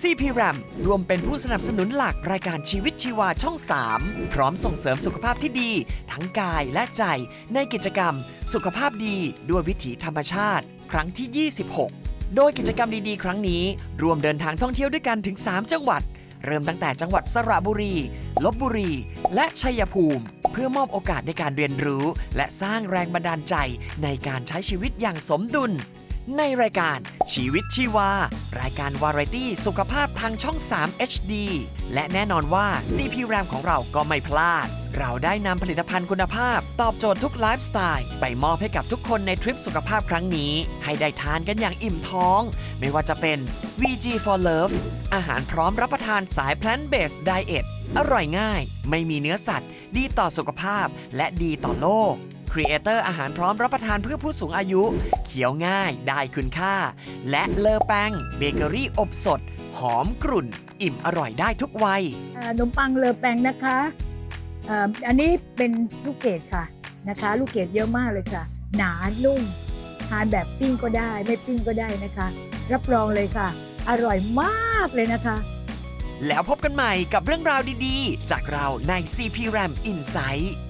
CP RAM รวมเป็นผู้สนับสนุนหลักรายการชีวิตชีวาช่อง 3 พร้อมส่งเสริมสุขภาพที่ดี ทั้งกายและใจ ในกิจกรรม สุขภาพดีด้วยวิถีธรรมชาติ ครั้งที่ 26 โดยกิจกรรมดีๆ ครั้งนี้ รวมเดินทางท่องเที่ยวด้วยกันถึง 3 จังหวัด เริ่มตั้งแต่จังหวัดสระบุรี ลบบุรี และชัยภูมิ เพื่อมอบโอกาสในการเรียนรู้ และสร้างแรงบันดาลใจในการใช้ชีวิตอย่างสมดุล ในรายการชีวิตชีวา รายการวาไรตี้สุขภาพทางช่อง 3 HD และแน่นอนว่า CP RAM ของเราก็ไม่พลาด เราได้นำผลิตภัณฑ์คุณภาพ ตอบโจทย์ทุกไลฟ์สไตล์ ไปมอบให้กับทุกคนในทริปสุขภาพครั้งนี้ ให้ได้ทานกันอย่างอิ่มท้อง ไม่ว่าจะเป็น VG for Love อาหารพร้อมรับประทานสาย plant based diet อร่อยง่าย ไม่มีเนื้อสัตว์ ดีต่อสุขภาพ และดีต่อโลกครีเอเตอร์อาหารพร้อมรับประทานเพื่อผู้สูงอายุเคี้ยวง่ายได้คุณค่า และเลอแปงเบเกอรี่อบสด หอมกรุ่น อิ่มอร่อยได้ทุกวัยขนมปังเลอแปงนะคะอ,อันนี้เป็นลูกเกดค่ะนะคะ ลูกเกดเยอะมากเลยค่ะ หนานุ่มทานแบบปิ้งก็ได้ ไม่ปิ้งก็ได้นะคะ รับรองเลยค่ะ อร่อยมากเลยนะคะ แล้วพบกันใหม่กับเรื่องราวดีๆ จากเราใน CP RAM Insight